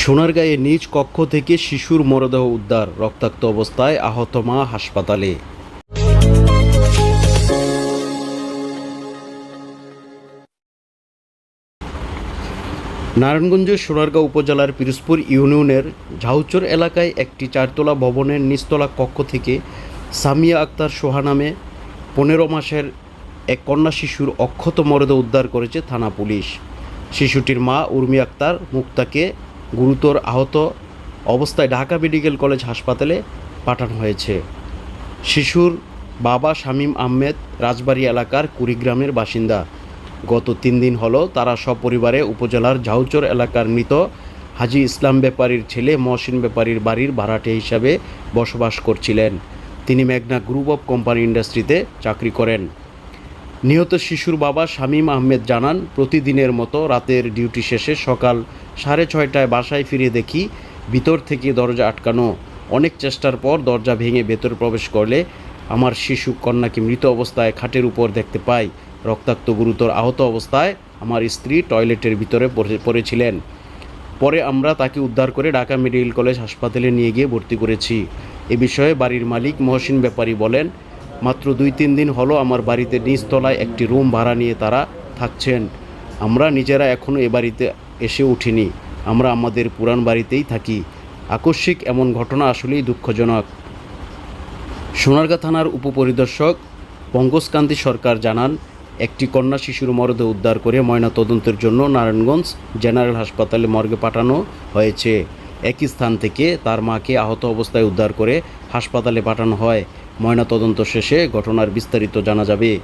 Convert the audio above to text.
সোনারগাঁয়ে নিজ কক্ষ থেকে শিশুর মরদেহ উদ্ধার, রক্তাক্ত অবস্থায় আহত মা হাসপাতালে। নারায়ণগঞ্জের সোনারগাঁও উপজেলার পিরোজপুর ইউনিয়নের ঝাউচর এলাকায় একটি চারতলা ভবনের নিচতলা কক্ষ থেকে সামিয়া আক্তার সোহা নামে পনেরো মাসের এক কন্যা শিশুর অক্ষত মরদেহ উদ্ধার করেছে থানা পুলিশ। শিশুটির মা উর্মি আক্তার মুক্তাকে গুরুতর আহত অবস্থায় ঢাকা মেডিকেল কলেজ হাসপাতালে পাঠানো হয়েছে। শিশুর বাবা শামীম আহমেদ রাজবাড়ী এলাকার কুড়িগ্রামের বাসিন্দা। গত তিন দিন হলো তারা সপরিবারে উপজেলার ঝাউচর এলাকার মৃত হাজি ইসলাম ব্যাপারীর ছেলে মহসিন ব্যাপারীর বাড়ির ভাড়াটে হিসাবে বসবাস করছিলেন। তিনি মেঘনা গ্রুপ অফ কোম্পানি ইন্ডাস্ট্রিতে চাকরি করেন। নিহত শিশুর বাবা শামীম আহমেদ জানান, প্রতিদিনের মতো রাতের ডিউটি শেষে সকাল সাড়ে ছয়টায় বাসায় ফিরে দেখি ভিতর থেকে দরজা আটকানো। অনেক চেষ্টার পর দরজা ভেঙে ভেতরে প্রবেশ করলে আমার শিশু কন্যাকে মৃত অবস্থায় খাটের উপর দেখতে পাই। রক্তাক্ত, গুরুতর আহত অবস্থায় আমার স্ত্রী টয়লেটের ভিতরে পড়ে- পড়েছিলেন। পরে আমরা তাকে উদ্ধার করে ঢাকা মেডিকেল কলেজ হাসপাতালে নিয়ে গিয়ে ভর্তি করেছি। এ বিষয়ে বাড়ির মালিক মহসিন ব্যাপারী বলেন মাত্র দুই তিন দিন হলো আমার বাড়িতে নিচতলায় একটি রুম ভাড়া নিয়ে তারা থাকছেন। আমরা নিজেরা এখনও এ বাড়িতে এসে উঠিনি। আমরা আমাদের পুরান বাড়িতেই থাকি। আকস্মিক এমন ঘটনা আসলেই দুঃখজনক। সোনারগাঁ থানার উপপরিদর্শক পঙ্কজকান্তি সরকার জানান, একটি কন্যা শিশুর মরদেহ উদ্ধার করে ময়না তদন্তের জন্য নারায়ণগঞ্জ জেনারেল হাসপাতালে মর্গে পাঠানো হয়েছে। একই স্থান থেকে তার মাকে আহত অবস্থায় উদ্ধার করে হাসপাতালে পাঠানো হয়। ময়না তদন্ত শেষে ঘটনার বিস্তারিত জানা যাবে।